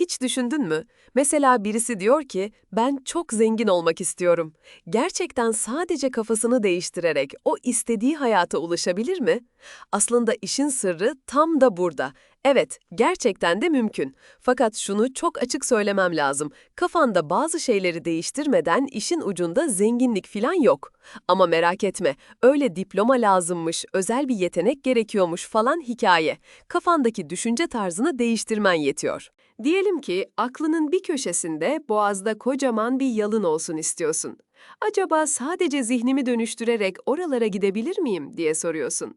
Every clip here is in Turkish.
Hiç düşündün mü? Mesela birisi diyor ki, ben çok zengin olmak istiyorum. Gerçekten sadece kafasını değiştirerek o istediği hayata ulaşabilir mi? Aslında işin sırrı tam da burada. Evet, gerçekten de mümkün. Fakat şunu çok açık söylemem lazım. Kafanda bazı şeyleri değiştirmeden işin ucunda zenginlik filan yok. Ama merak etme, öyle diploma lazımmış, özel bir yetenek gerekiyormuş falan hikaye. Kafandaki düşünce tarzını değiştirmen yetiyor. Diyelim ki aklının bir köşesinde boğazda kocaman bir yalın olsun istiyorsun. Acaba sadece zihnimi dönüştürerek oralara gidebilir miyim diye soruyorsun.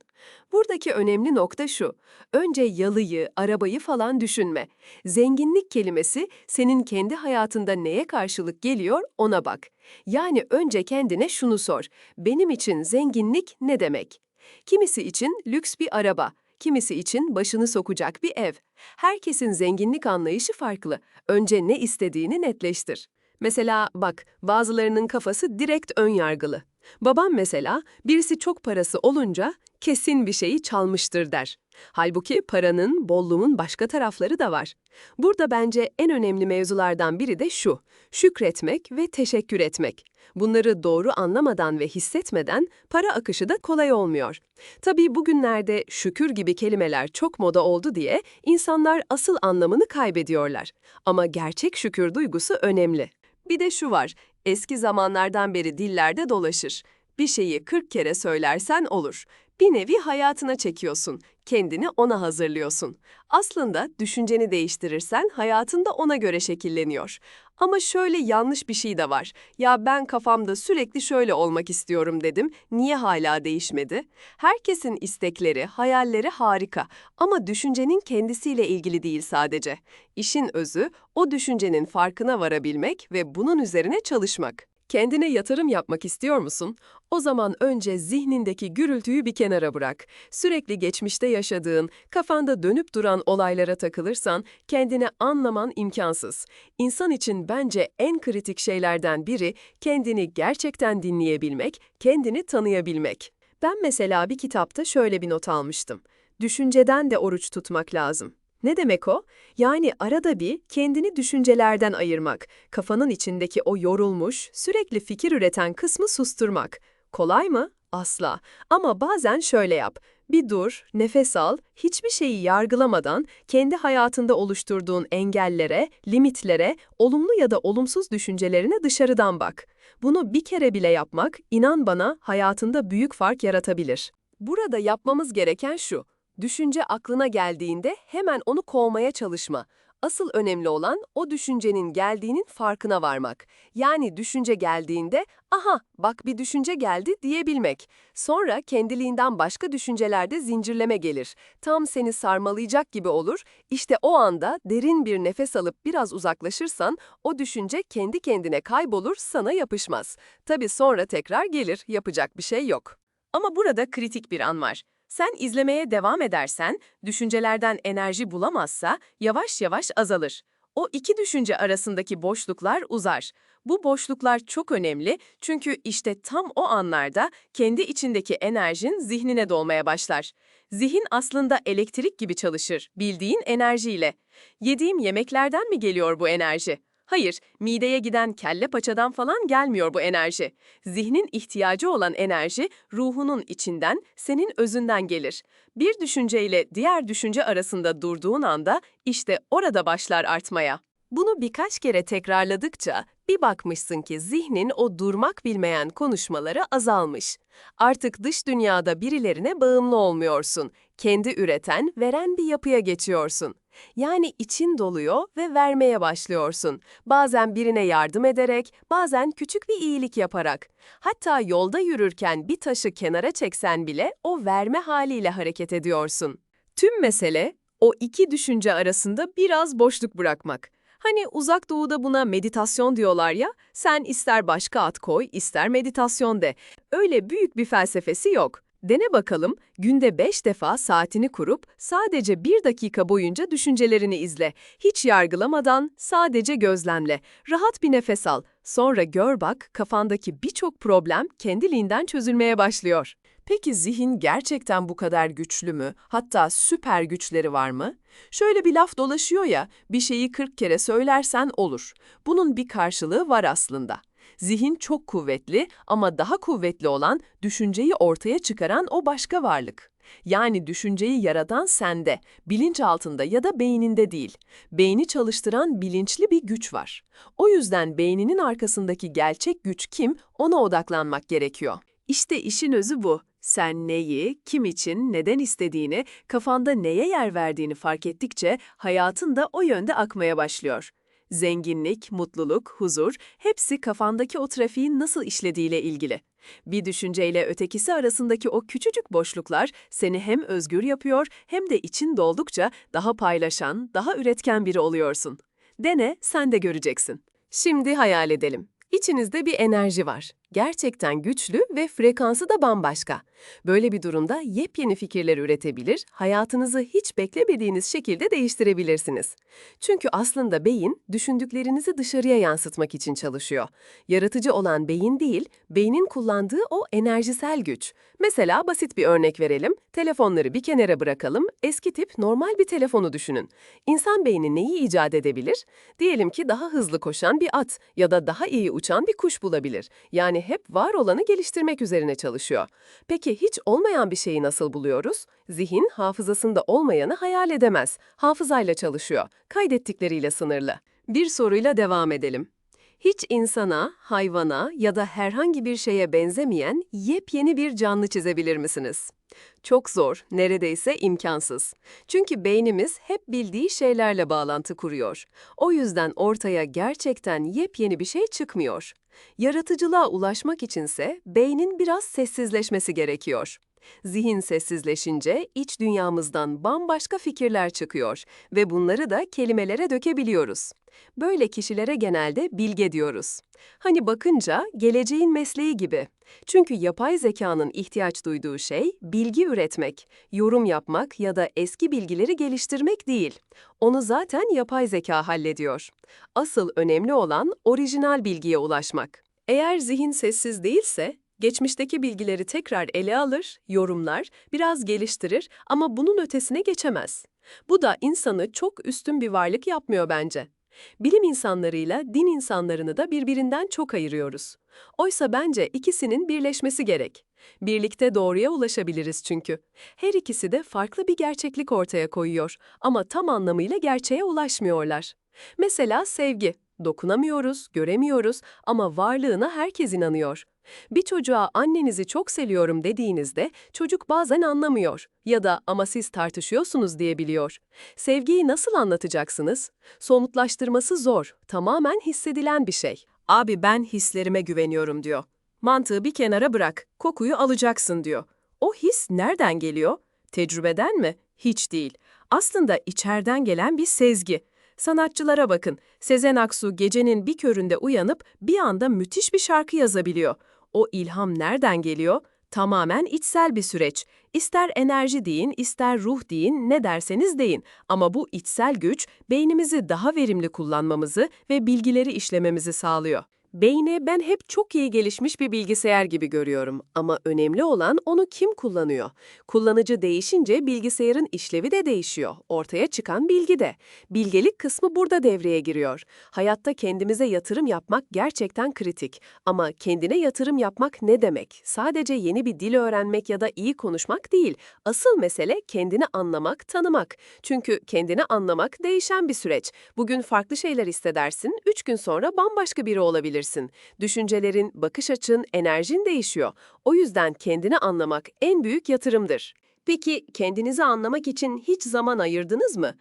Buradaki önemli nokta şu. Önce yalıyı, arabayı falan düşünme. Zenginlik kelimesi senin kendi hayatında neye karşılık geliyor ona bak. Yani önce kendine şunu sor. Benim için zenginlik ne demek? Kimisi için lüks bir araba, kimisi için başını sokacak bir ev. Herkesin zenginlik anlayışı farklı. Önce ne istediğini netleştir. Mesela bak, bazılarının kafası direkt ön yargılı. Babam mesela birisi çok parası olunca kesin bir şeyi çalmıştır der. Halbuki paranın, bolluğun başka tarafları da var. Burada bence en önemli mevzulardan biri de şu, şükretmek ve teşekkür etmek. Bunları doğru anlamadan ve hissetmeden para akışı da kolay olmuyor. Tabii bugünlerde şükür gibi kelimeler çok moda oldu diye insanlar asıl anlamını kaybediyorlar. Ama gerçek şükür duygusu önemli. Bir de şu var, eski zamanlardan beri dillerde dolaşır. Bir şeyi 40 kere söylersen olur. Bir nevi hayatına çekiyorsun, kendini ona hazırlıyorsun. Aslında düşünceni değiştirirsen hayatında ona göre şekilleniyor. Ama şöyle yanlış bir şey de var. Ya ben kafamda sürekli şöyle olmak istiyorum dedim. Niye hala değişmedi? Herkesin istekleri, hayalleri harika ama düşüncenin kendisiyle ilgili değil sadece. İşin özü o düşüncenin farkına varabilmek ve bunun üzerine çalışmak. Kendine yatırım yapmak istiyor musun? O zaman önce zihnindeki gürültüyü bir kenara bırak. Sürekli geçmişte yaşadığın, kafanda dönüp duran olaylara takılırsan kendini anlaman imkansız. İnsan için bence en kritik şeylerden biri kendini gerçekten dinleyebilmek, kendini tanıyabilmek. Ben mesela bir kitapta şöyle bir not almıştım. Düşünceden de oruç tutmak lazım. Ne demek o? Yani arada bir kendini düşüncelerden ayırmak, kafanın içindeki o yorulmuş, sürekli fikir üreten kısmı susturmak. Kolay mı? Asla. Ama bazen şöyle yap. Bir dur, nefes al, hiçbir şeyi yargılamadan kendi hayatında oluşturduğun engellere, limitlere, olumlu ya da olumsuz düşüncelerine dışarıdan bak. Bunu bir kere bile yapmak, inan bana, hayatında büyük fark yaratabilir. Burada yapmamız gereken şu. Düşünce aklına geldiğinde hemen onu kovmaya çalışma. Asıl önemli olan o düşüncenin geldiğinin farkına varmak. Yani düşünce geldiğinde, aha bak bir düşünce geldi diyebilmek. Sonra kendiliğinden başka düşüncelerde zincirleme gelir. Tam seni sarmalayacak gibi olur. İşte o anda derin bir nefes alıp biraz uzaklaşırsan o düşünce kendi kendine kaybolur, sana yapışmaz. Tabii sonra tekrar gelir, yapacak bir şey yok. Ama burada kritik bir an var. Sen izlemeye devam edersen, düşüncelerden enerji bulamazsa yavaş yavaş azalır. O iki düşünce arasındaki boşluklar uzar. Bu boşluklar çok önemli çünkü işte tam o anlarda kendi içindeki enerjin zihnine dolmaya başlar. Zihin aslında elektrik gibi çalışır, bildiğin enerjiyle. Yediğim yemeklerden mi geliyor bu enerji? Hayır, mideye giden kelle paçadan falan gelmiyor bu enerji. Zihnin ihtiyacı olan enerji ruhunun içinden, senin özünden gelir. Bir düşünceyle diğer düşünce arasında durduğun anda işte orada başlar artmaya. Bunu birkaç kere tekrarladıkça bir bakmışsın ki zihnin o durmak bilmeyen konuşmaları azalmış. Artık dış dünyada birilerine bağımlı olmuyorsun. Kendi üreten, veren bir yapıya geçiyorsun. Yani için doluyor ve vermeye başlıyorsun. Bazen birine yardım ederek, bazen küçük bir iyilik yaparak. Hatta yolda yürürken bir taşı kenara çeksen bile o verme haliyle hareket ediyorsun. Tüm mesele o iki düşünce arasında biraz boşluk bırakmak. Hani uzak doğuda buna meditasyon diyorlar ya, sen ister başka at koy, ister meditasyon de. Öyle büyük bir felsefesi yok. Dene bakalım, günde 5 defa saatini kurup sadece 1 dakika boyunca düşüncelerini izle. Hiç yargılamadan sadece gözlemle. Rahat bir nefes al. Sonra gör bak kafandaki birçok problem kendiliğinden çözülmeye başlıyor. Peki zihin gerçekten bu kadar güçlü mü? Hatta süper güçleri var mı? Şöyle bir laf dolaşıyor ya, bir şeyi 40 kere söylersen olur. Bunun bir karşılığı var aslında. Zihin çok kuvvetli ama daha kuvvetli olan düşünceyi ortaya çıkaran o başka varlık. Yani düşünceyi yaratan sende, bilinçaltında ya da beyninde değil. Beyni çalıştıran bilinçli bir güç var. O yüzden beyninin arkasındaki gerçek güç kim, ona odaklanmak gerekiyor. İşte işin özü bu. Sen neyi, kim için, neden istediğini, kafanda neye yer verdiğini fark ettikçe hayatın da o yönde akmaya başlıyor. Zenginlik, mutluluk, huzur hepsi kafandaki o trafiğin nasıl işlediğiyle ilgili. Bir düşünceyle ötekisi arasındaki o küçücük boşluklar seni hem özgür yapıyor hem de için doldukça daha paylaşan, daha üretken biri oluyorsun. Dene, sen de göreceksin. Şimdi hayal edelim. İçinizde bir enerji var. Gerçekten güçlü ve frekansı da bambaşka. Böyle bir durumda yepyeni fikirler üretebilir, hayatınızı hiç beklemediğiniz şekilde değiştirebilirsiniz. Çünkü aslında beyin, düşündüklerinizi dışarıya yansıtmak için çalışıyor. Yaratıcı olan beyin değil, beynin kullandığı o enerjisel güç. Mesela basit bir örnek verelim. Telefonları bir kenara bırakalım, eski tip normal bir telefonu düşünün. İnsan beyni neyi icat edebilir? Diyelim ki daha hızlı koşan bir at ya da daha iyi uçan bir kuş bulabilir. Yani hep var olanı geliştirmek üzerine çalışıyor. Peki hiç olmayan bir şeyi nasıl buluyoruz? Zihin hafızasında olmayanı hayal edemez. Hafızayla çalışıyor. Kaydettikleriyle sınırlı. Bir soruyla devam edelim. Hiç insana, hayvana ya da herhangi bir şeye benzemeyen yepyeni bir canlı çizebilir misiniz? Çok zor, neredeyse imkansız. Çünkü beynimiz hep bildiği şeylerle bağlantı kuruyor. O yüzden ortaya gerçekten yepyeni bir şey çıkmıyor. Yaratıcılığa ulaşmak içinse beynin biraz sessizleşmesi gerekiyor. Zihin sessizleşince iç dünyamızdan bambaşka fikirler çıkıyor ve bunları da kelimelere dökebiliyoruz. Böyle kişilere genelde bilge diyoruz. Hani bakınca geleceğin mesleği gibi. Çünkü yapay zekanın ihtiyaç duyduğu şey bilgi üretmek, yorum yapmak ya da eski bilgileri geliştirmek değil. Onu zaten yapay zeka hallediyor. Asıl önemli olan orijinal bilgiye ulaşmak. Eğer zihin sessiz değilse, geçmişteki bilgileri tekrar ele alır, yorumlar, biraz geliştirir ama bunun ötesine geçemez. Bu da insanı çok üstün bir varlık yapmıyor bence. Bilim insanlarıyla din insanlarını da birbirinden çok ayırıyoruz. Oysa bence ikisinin birleşmesi gerek. Birlikte doğruya ulaşabiliriz çünkü. Her ikisi de farklı bir gerçeklik ortaya koyuyor ama tam anlamıyla gerçeğe ulaşmıyorlar. Mesela sevgi. Dokunamıyoruz, göremiyoruz ama varlığına herkes inanıyor. Bir çocuğa annenizi çok seviyorum dediğinizde çocuk bazen anlamıyor ya da ama siz tartışıyorsunuz diyebiliyor. Sevgiyi nasıl anlatacaksınız? Somutlaştırması zor, tamamen hissedilen bir şey. Abi ben hislerime güveniyorum diyor. Mantığı bir kenara bırak, kokuyu alacaksın diyor. O his nereden geliyor? Tecrübeden mi? Hiç değil. Aslında içeriden gelen bir sezgi. Sanatçılara bakın. Sezen Aksu gecenin bir köründe uyanıp bir anda müthiş bir şarkı yazabiliyor. O ilham nereden geliyor? Tamamen içsel bir süreç. İster enerji deyin, ister ruh deyin, ne derseniz deyin. Ama bu içsel güç beynimizi daha verimli kullanmamızı ve bilgileri işlememizi sağlıyor. Beyni ben hep çok iyi gelişmiş bir bilgisayar gibi görüyorum ama önemli olan onu kim kullanıyor. Kullanıcı değişince bilgisayarın işlevi de değişiyor. Ortaya çıkan bilgi de. Bilgelik kısmı burada devreye giriyor. Hayatta kendimize yatırım yapmak gerçekten kritik. Ama kendine yatırım yapmak ne demek? Sadece yeni bir dil öğrenmek ya da iyi konuşmak değil. Asıl mesele kendini anlamak, tanımak. Çünkü kendini anlamak değişen bir süreç. Bugün farklı şeyler hissedersin, üç gün sonra bambaşka biri olabilir olabilirsin. Düşüncelerin, bakış açın, enerjin değişiyor. O yüzden kendini anlamak en büyük yatırımdır. Peki kendinizi anlamak için hiç zaman ayırdınız mı?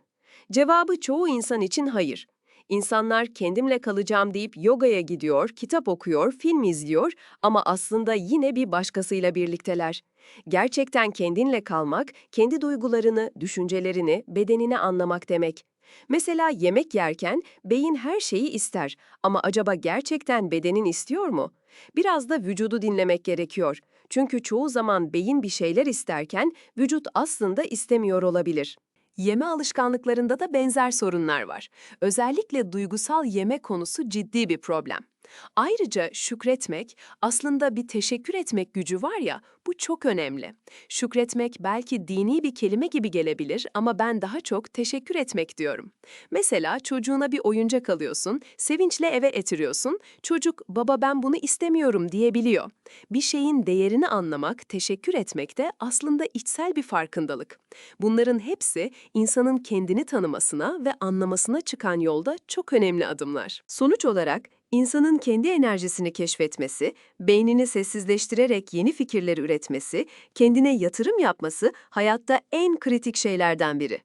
Cevabı çoğu insan için hayır. İnsanlar kendimle kalacağım deyip yogaya gidiyor, kitap okuyor, film izliyor ama aslında yine bir başkasıyla birlikteler. Gerçekten kendinle kalmak, kendi duygularını, düşüncelerini, bedenini anlamak demek. Mesela yemek yerken beyin her şeyi ister ama acaba gerçekten bedenin istiyor mu? Biraz da vücudu dinlemek gerekiyor. Çünkü çoğu zaman beyin bir şeyler isterken vücut aslında istemiyor olabilir. Yeme alışkanlıklarında da benzer sorunlar var. Özellikle duygusal yeme konusu ciddi bir problem. Ayrıca şükretmek, aslında bir teşekkür etmek gücü var ya, bu çok önemli. Şükretmek belki dini bir kelime gibi gelebilir ama ben daha çok teşekkür etmek diyorum. Mesela çocuğuna bir oyuncak alıyorsun, sevinçle eve etiriyorsun, çocuk baba ben bunu istemiyorum diyebiliyor. Bir şeyin değerini anlamak, teşekkür etmek de aslında içsel bir farkındalık. Bunların hepsi insanın kendini tanımasına ve anlamasına çıkan yolda çok önemli adımlar. Sonuç olarak İnsanın kendi enerjisini keşfetmesi, beynini sessizleştirerek yeni fikirler üretmesi, kendine yatırım yapması hayatta en kritik şeylerden biri.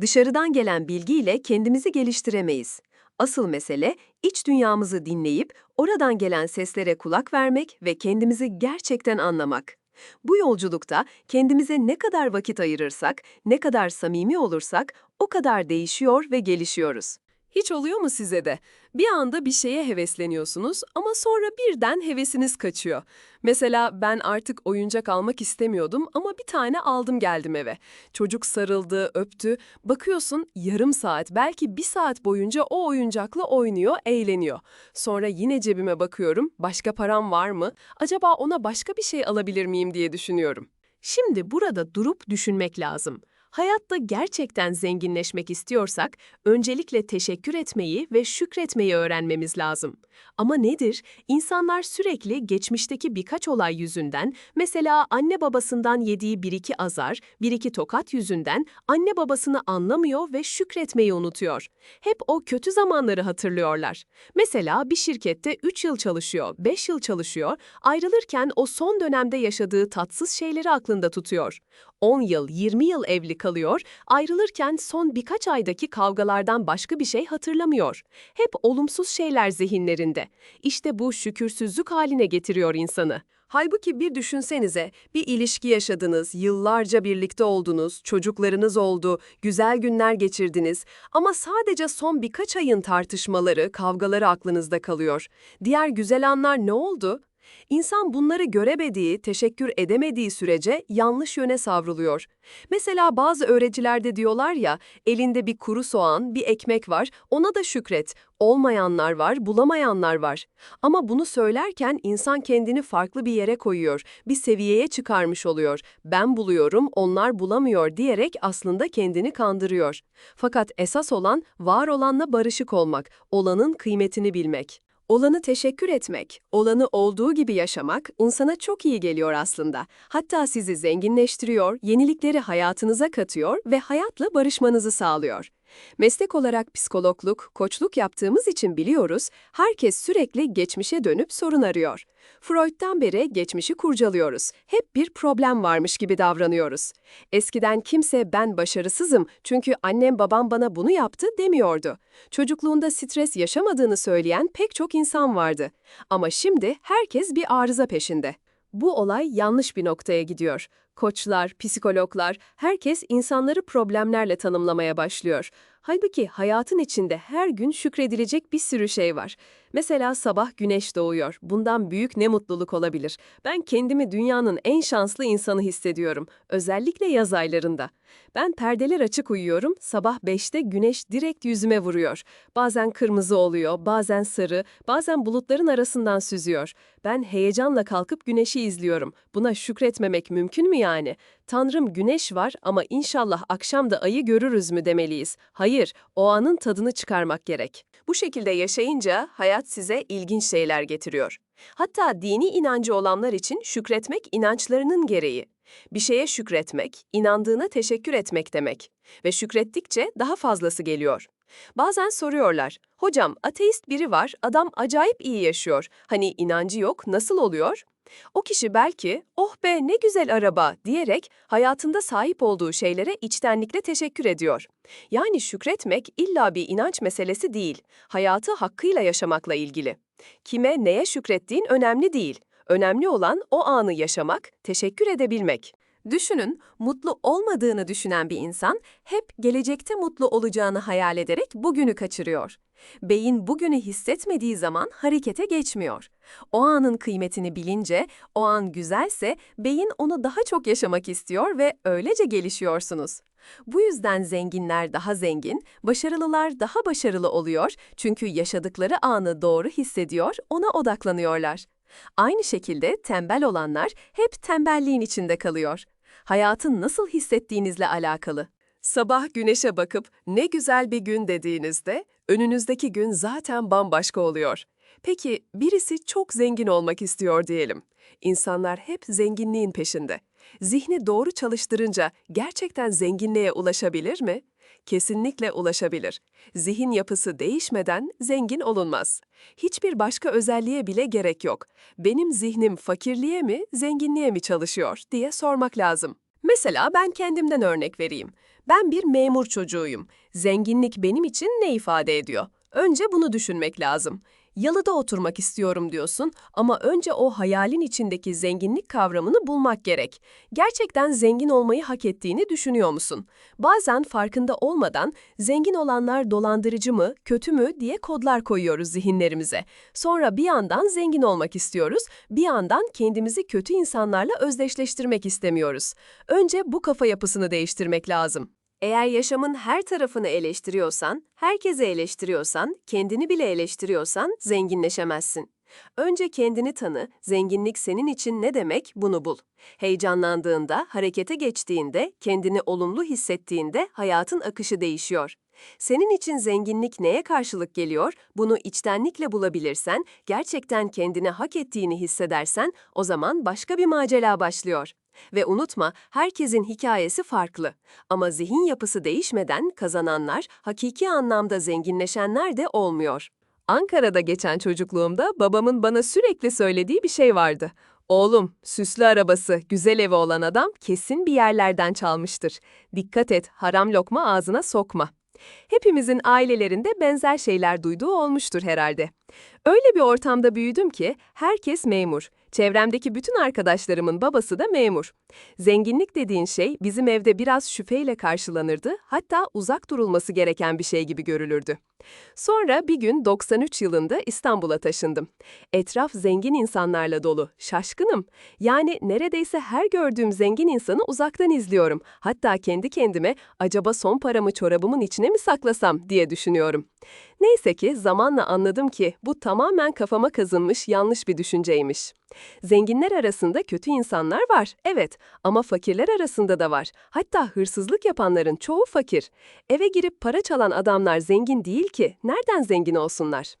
Dışarıdan gelen bilgiyle kendimizi geliştiremeyiz. Asıl mesele iç dünyamızı dinleyip oradan gelen seslere kulak vermek ve kendimizi gerçekten anlamak. Bu yolculukta kendimize ne kadar vakit ayırırsak, ne kadar samimi olursak o kadar değişiyor ve gelişiyoruz. Hiç oluyor mu size de? Bir anda bir şeye hevesleniyorsunuz ama sonra birden hevesiniz kaçıyor. Mesela ben artık oyuncak almak istemiyordum ama bir tane aldım geldim eve. Çocuk sarıldı, öptü. Bakıyorsun yarım saat, belki bir saat boyunca o oyuncakla oynuyor, eğleniyor. Sonra yine cebime bakıyorum, başka param var mı? Acaba ona başka bir şey alabilir miyim diye düşünüyorum. Şimdi burada durup düşünmek lazım. Hayatta gerçekten zenginleşmek istiyorsak öncelikle teşekkür etmeyi ve şükretmeyi öğrenmemiz lazım. Ama nedir? İnsanlar sürekli geçmişteki birkaç olay yüzünden, mesela anne babasından yediği bir iki azar, bir iki tokat yüzünden anne babasını anlamıyor ve şükretmeyi unutuyor. Hep o kötü zamanları hatırlıyorlar. Mesela bir şirkette 3 yıl çalışıyor, 5 yıl çalışıyor, ayrılırken o son dönemde yaşadığı tatsız şeyleri aklında tutuyor. 10 yıl, 20 yıl evli kalıyor, ayrılırken son birkaç aydaki kavgalardan başka bir şey hatırlamıyor. Hep olumsuz şeyler zihinlerinde. İşte bu şükürsüzlük haline getiriyor insanı. Halbuki bir düşünsenize, bir ilişki yaşadınız, yıllarca birlikte oldunuz, çocuklarınız oldu, güzel günler geçirdiniz ama sadece son birkaç ayın tartışmaları, kavgaları aklınızda kalıyor. Diğer güzel anlar ne oldu? İnsan bunları göremediği, teşekkür edemediği sürece yanlış yöne savruluyor. Mesela bazı öğrencilerde diyorlar ya, elinde bir kuru soğan, bir ekmek var, ona da şükret. Olmayanlar var, bulamayanlar var. Ama bunu söylerken insan kendini farklı bir yere koyuyor, bir seviyeye çıkarmış oluyor. Ben buluyorum, onlar bulamıyor diyerek aslında kendini kandırıyor. Fakat esas olan var olanla barışık olmak, olanın kıymetini bilmek. Olanı teşekkür etmek, olanı olduğu gibi yaşamak insana çok iyi geliyor aslında. Hatta sizi zenginleştiriyor, yenilikleri hayatınıza katıyor ve hayatla barışmanızı sağlıyor. Meslek olarak psikologluk, koçluk yaptığımız için biliyoruz, herkes sürekli geçmişe dönüp sorun arıyor. Freud'dan beri geçmişi kurcalıyoruz. Hep bir problem varmış gibi davranıyoruz. Eskiden kimse ben başarısızım çünkü annem babam bana bunu yaptı demiyordu. Çocukluğunda stres yaşamadığını söyleyen pek çok insan vardı. Ama şimdi herkes bir arıza peşinde. Bu olay yanlış bir noktaya gidiyor. Koçlar, psikologlar, herkes insanları problemlerle tanımlamaya başlıyor. Halbuki hayatın içinde her gün şükredilecek bir sürü şey var. Mesela sabah güneş doğuyor. Bundan büyük ne mutluluk olabilir. Ben kendimi dünyanın en şanslı insanı hissediyorum. Özellikle yaz aylarında. Ben perdeler açık uyuyorum. Sabah 5'te güneş direkt yüzüme vuruyor. Bazen kırmızı oluyor, bazen sarı, bazen bulutların arasından süzüyor. Ben heyecanla kalkıp güneşi izliyorum. Buna şükretmemek mümkün mü yani? Tanrım güneş var ama inşallah akşam da ayı görürüz mü demeliyiz. Hayır, o anın tadını çıkarmak gerek. Bu şekilde yaşayınca hayat size ilginç şeyler getiriyor. Hatta dini inancı olanlar için şükretmek inançlarının gereği. Bir şeye şükretmek, inandığına teşekkür etmek demek. Ve şükrettikçe daha fazlası geliyor. Bazen soruyorlar, hocam ateist biri var, adam acayip iyi yaşıyor. Hani inancı yok, nasıl oluyor? O kişi belki, oh be ne güzel araba diyerek hayatında sahip olduğu şeylere içtenlikle teşekkür ediyor. Yani şükretmek illa bir inanç meselesi değil, hayatı hakkıyla yaşamakla ilgili. Kime neye şükrettiğin önemli değil. Önemli olan o anı yaşamak, teşekkür edebilmek. Düşünün, mutlu olmadığını düşünen bir insan hep gelecekte mutlu olacağını hayal ederek bugünü kaçırıyor. Beyin bugünü hissetmediği zaman harekete geçmiyor. O anın kıymetini bilince, o an güzelse beyin onu daha çok yaşamak istiyor ve öylece gelişiyorsunuz. Bu yüzden zenginler daha zengin, başarılılar daha başarılı oluyor çünkü yaşadıkları anı doğru hissediyor, ona odaklanıyorlar. Aynı şekilde tembel olanlar hep tembelliğin içinde kalıyor. Hayatın nasıl hissettiğinizle alakalı. Sabah güneşe bakıp ne güzel bir gün dediğinizde önünüzdeki gün zaten bambaşka oluyor. Peki birisi çok zengin olmak istiyor diyelim. İnsanlar hep zenginliğin peşinde. Zihni doğru çalıştırınca gerçekten zenginliğe ulaşabilir mi? Kesinlikle ulaşabilir. Zihin yapısı değişmeden zengin olunmaz. Hiçbir başka özelliğe bile gerek yok. Benim zihnim fakirliğe mi, zenginliğe mi çalışıyor diye sormak lazım. Mesela ben kendimden örnek vereyim. Ben bir memur çocuğuyum. Zenginlik benim için ne ifade ediyor? Önce bunu düşünmek lazım. Yalıda oturmak istiyorum diyorsun ama önce o hayalin içindeki zenginlik kavramını bulmak gerek. Gerçekten zengin olmayı hak ettiğini düşünüyor musun? Bazen farkında olmadan zengin olanlar dolandırıcı mı, kötü mü diye kodlar koyuyoruz zihinlerimize. Sonra bir yandan zengin olmak istiyoruz, bir yandan kendimizi kötü insanlarla özdeşleştirmek istemiyoruz. Önce bu kafa yapısını değiştirmek lazım. Eğer yaşamın her tarafını eleştiriyorsan, herkese eleştiriyorsan, kendini bile eleştiriyorsan zenginleşemezsin. Önce kendini tanı, zenginlik senin için ne demek bunu bul. Heyecanlandığında, harekete geçtiğinde, kendini olumlu hissettiğinde hayatın akışı değişiyor. Senin için zenginlik neye karşılık geliyor? Bunu içtenlikle bulabilirsen, gerçekten kendini hak ettiğini hissedersen, o zaman başka bir macera başlıyor. Ve unutma, herkesin hikayesi farklı. Ama zihin yapısı değişmeden kazananlar, hakiki anlamda zenginleşenler de olmuyor. Ankara'da geçen çocukluğumda babamın bana sürekli söylediği bir şey vardı. Oğlum, süslü arabası, güzel evi olan adam kesin bir yerlerden çalmıştır. Dikkat et, haram lokma ağzına sokma. Hepimizin ailelerinde benzer şeyler duyduğu olmuştur herhalde. Öyle bir ortamda büyüdüm ki herkes memur. Çevremdeki bütün arkadaşlarımın babası da memur. Zenginlik dediğin şey bizim evde biraz şüpheyle karşılanırdı, hatta uzak durulması gereken bir şey gibi görülürdü. Sonra bir gün 93 yılında İstanbul'a taşındım. Etraf zengin insanlarla dolu, şaşkınım. Yani neredeyse her gördüğüm zengin insanı uzaktan izliyorum. Hatta kendi kendime acaba son paramı çorabımın içine mi saklasam diye düşünüyorum. Neyse ki zamanla anladım ki bu tamamen kafama kazınmış yanlış bir düşünceymiş. Zenginler arasında kötü insanlar var, evet ama fakirler arasında da var. Hatta hırsızlık yapanların çoğu fakir. Eve girip para çalan adamlar zengin değil ki, nereden zengin olsunlar?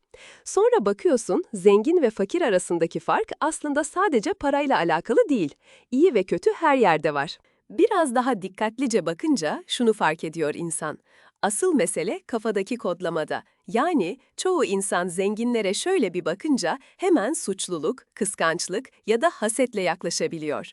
Sonra bakıyorsun, zengin ve fakir arasındaki fark aslında sadece parayla alakalı değil. İyi ve kötü her yerde var. Biraz daha dikkatlice bakınca şunu fark ediyor insan. Asıl mesele kafadaki kodlamada. Yani çoğu insan zenginlere şöyle bir bakınca hemen suçluluk, kıskançlık ya da hasetle yaklaşabiliyor.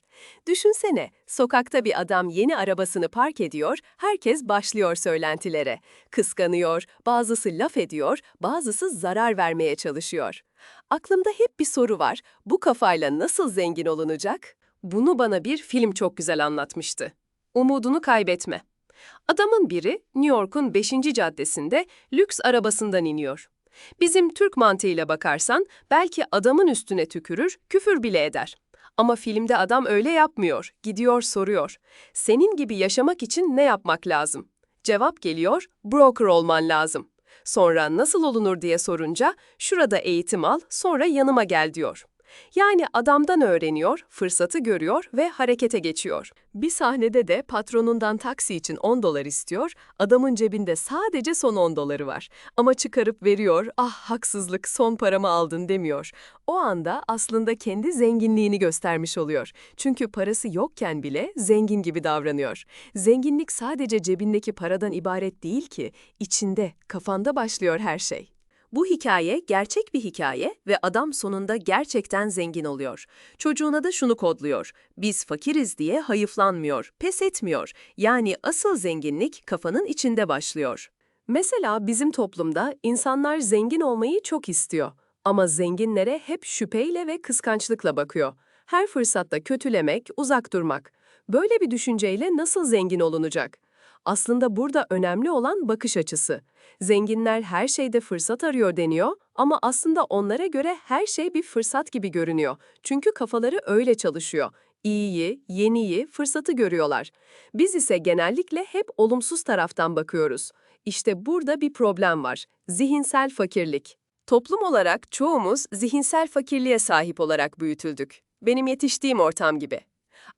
Düşünsene, sokakta bir adam yeni arabasını park ediyor, herkes başlıyor söylentilere. Kıskanıyor, bazısı laf ediyor, bazısı zarar vermeye çalışıyor. Aklımda hep bir soru var. Bu kafayla nasıl zengin olunacak? Bunu bana bir film çok güzel anlatmıştı. Umudunu kaybetme. Adamın biri New York'un 5. caddesinde lüks arabasından iniyor. Bizim Türk mantığıyla bakarsan belki adamın üstüne tükürür, küfür bile eder. Ama filmde adam öyle yapmıyor, gidiyor soruyor. Senin gibi yaşamak için ne yapmak lazım? Cevap geliyor, broker olman lazım. Sonra nasıl olunur diye sorunca, şurada eğitim al, sonra yanıma gel diyor. Yani adamdan öğreniyor, fırsatı görüyor ve harekete geçiyor. Bir sahnede de patronundan taksi için 10 dolar istiyor, adamın cebinde sadece son 10 doları var. Ama çıkarıp veriyor, ah haksızlık son paramı aldın demiyor. O anda aslında kendi zenginliğini göstermiş oluyor. Çünkü parası yokken bile zengin gibi davranıyor. Zenginlik sadece cebindeki paradan ibaret değil ki, içinde, kafanda başlıyor her şey. Bu hikaye gerçek bir hikaye ve adam sonunda gerçekten zengin oluyor. Çocuğuna da şunu kodluyor. Biz fakiriz diye hayıflanmıyor, pes etmiyor. Yani asıl zenginlik kafanın içinde başlıyor. Mesela bizim toplumda insanlar zengin olmayı çok istiyor. Ama zenginlere hep şüpheyle ve kıskançlıkla bakıyor. Her fırsatta kötülemek, uzak durmak. Böyle bir düşünceyle nasıl zengin olunacak? Aslında burada önemli olan bakış açısı. Zenginler her şeyde fırsat arıyor deniyor ama aslında onlara göre her şey bir fırsat gibi görünüyor. Çünkü kafaları öyle çalışıyor. İyiyi, yeniyi, fırsatı görüyorlar. Biz ise genellikle hep olumsuz taraftan bakıyoruz. İşte burada bir problem var. Zihinsel fakirlik. Toplum olarak çoğumuz zihinsel fakirliğe sahip olarak büyütüldük. Benim yetiştiğim ortam gibi.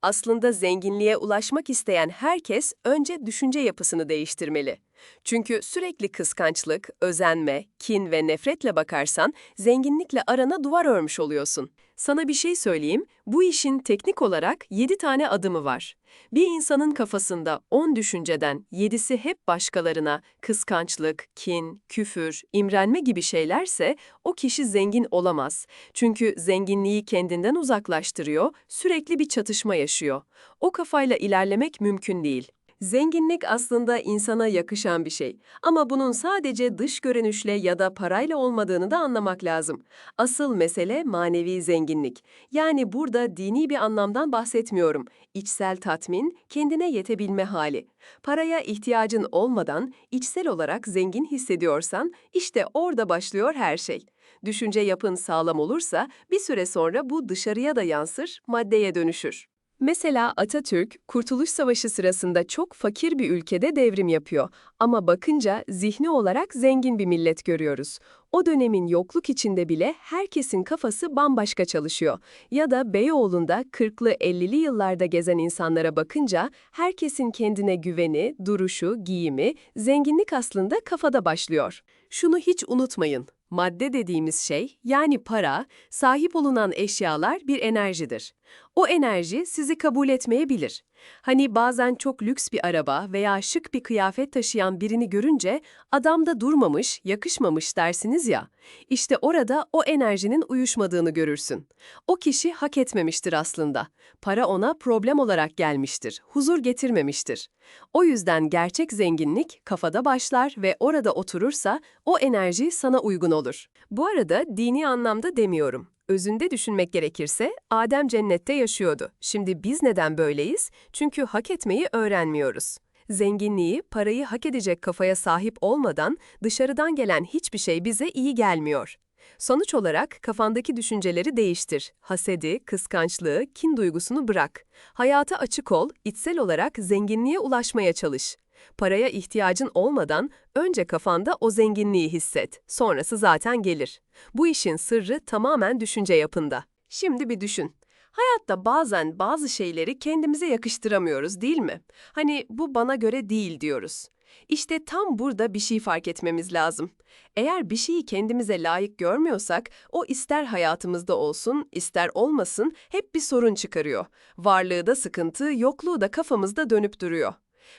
Aslında zenginliğe ulaşmak isteyen herkes önce düşünce yapısını değiştirmeli. Çünkü sürekli kıskançlık, özenme, kin ve nefretle bakarsan zenginlikle arana duvar örmüş oluyorsun. Sana bir şey söyleyeyim, bu işin teknik olarak 7 tane adımı var. Bir insanın kafasında 10 düşünceden 7'si hep başkalarına, kıskançlık, kin, küfür, imrenme gibi şeylerse o kişi zengin olamaz. Çünkü zenginliği kendinden uzaklaştırıyor, sürekli bir çatışma yaşıyor. O kafayla ilerlemek mümkün değil. Zenginlik aslında insana yakışan bir şey. Ama bunun sadece dış görünüşle ya da parayla olmadığını da anlamak lazım. Asıl mesele manevi zenginlik. Yani burada dini bir anlamdan bahsetmiyorum. İçsel tatmin, kendine yetebilme hali. Paraya ihtiyacın olmadan içsel olarak zengin hissediyorsan işte orada başlıyor her şey. Düşünce yapın sağlam olursa bir süre sonra bu dışarıya da yansır, maddeye dönüşür. Mesela Atatürk, Kurtuluş Savaşı sırasında çok fakir bir ülkede devrim yapıyor. Ama bakınca zihni olarak zengin bir millet görüyoruz. O dönemin yokluk içinde bile herkesin kafası bambaşka çalışıyor. Ya da Beyoğlu'nda 40'lı 50'li yıllarda gezen insanlara bakınca herkesin kendine güveni, duruşu, giyimi, zenginlik aslında kafada başlıyor. Şunu hiç unutmayın. Madde dediğimiz şey, yani para, sahip olunan eşyalar bir enerjidir. O enerji sizi kabul etmeyebilir. Hani bazen çok lüks bir araba veya şık bir kıyafet taşıyan birini görünce adamda durmamış, yakışmamış dersiniz ya. İşte orada o enerjinin uyuşmadığını görürsün. O kişi hak etmemiştir aslında. Para ona problem olarak gelmiştir, huzur getirmemiştir. O yüzden gerçek zenginlik kafada başlar ve orada oturursa o enerji sana uygun olur. Bu arada dini anlamda demiyorum. Özünde düşünmek gerekirse Adem cennette yaşıyordu. Şimdi biz neden böyleyiz? Çünkü hak etmeyi öğrenmiyoruz. Zenginliği, parayı hak edecek kafaya sahip olmadan dışarıdan gelen hiçbir şey bize iyi gelmiyor. Sonuç olarak kafandaki düşünceleri değiştir. Hasedi, kıskançlığı, kin duygusunu bırak. Hayata açık ol, içsel olarak zenginliğe ulaşmaya çalış. Paraya ihtiyacın olmadan önce kafanda o zenginliği hisset. Sonrası zaten gelir. Bu işin sırrı tamamen düşünce yapında. Şimdi bir düşün. Hayatta bazen bazı şeyleri kendimize yakıştıramıyoruz değil mi? Hani bu bana göre değil diyoruz. İşte tam burada bir şey fark etmemiz lazım. Eğer bir şeyi kendimize layık görmüyorsak, o ister hayatımızda olsun, ister olmasın hep bir sorun çıkarıyor. Varlığı da sıkıntı, yokluğu da kafamızda dönüp duruyor.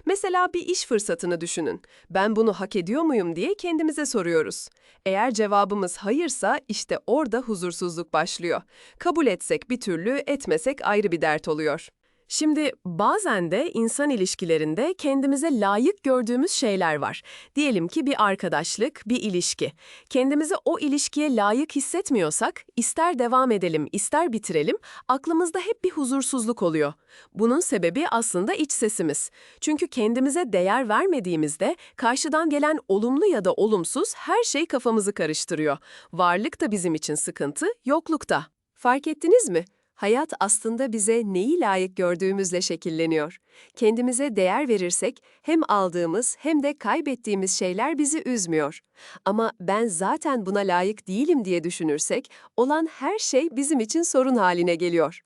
Mesela bir iş fırsatını düşünün. Ben bunu hak ediyor muyum diye kendimize soruyoruz. Eğer cevabımız hayırsa işte orada huzursuzluk başlıyor. Kabul etsek bir türlü, etmesek ayrı bir dert oluyor. Şimdi bazen de insan ilişkilerinde kendimize layık gördüğümüz şeyler var. Diyelim ki bir arkadaşlık, bir ilişki. Kendimizi o ilişkiye layık hissetmiyorsak, ister devam edelim, ister bitirelim, aklımızda hep bir huzursuzluk oluyor. Bunun sebebi aslında iç sesimiz. Çünkü kendimize değer vermediğimizde karşıdan gelen olumlu ya da olumsuz her şey kafamızı karıştırıyor. Varlık da bizim için sıkıntı, yokluk da. Fark ettiniz mi? Hayat aslında bize neyi layık gördüğümüzle şekilleniyor. Kendimize değer verirsek hem aldığımız hem de kaybettiğimiz şeyler bizi üzmüyor. Ama ben zaten buna layık değilim diye düşünürsek olan her şey bizim için sorun haline geliyor.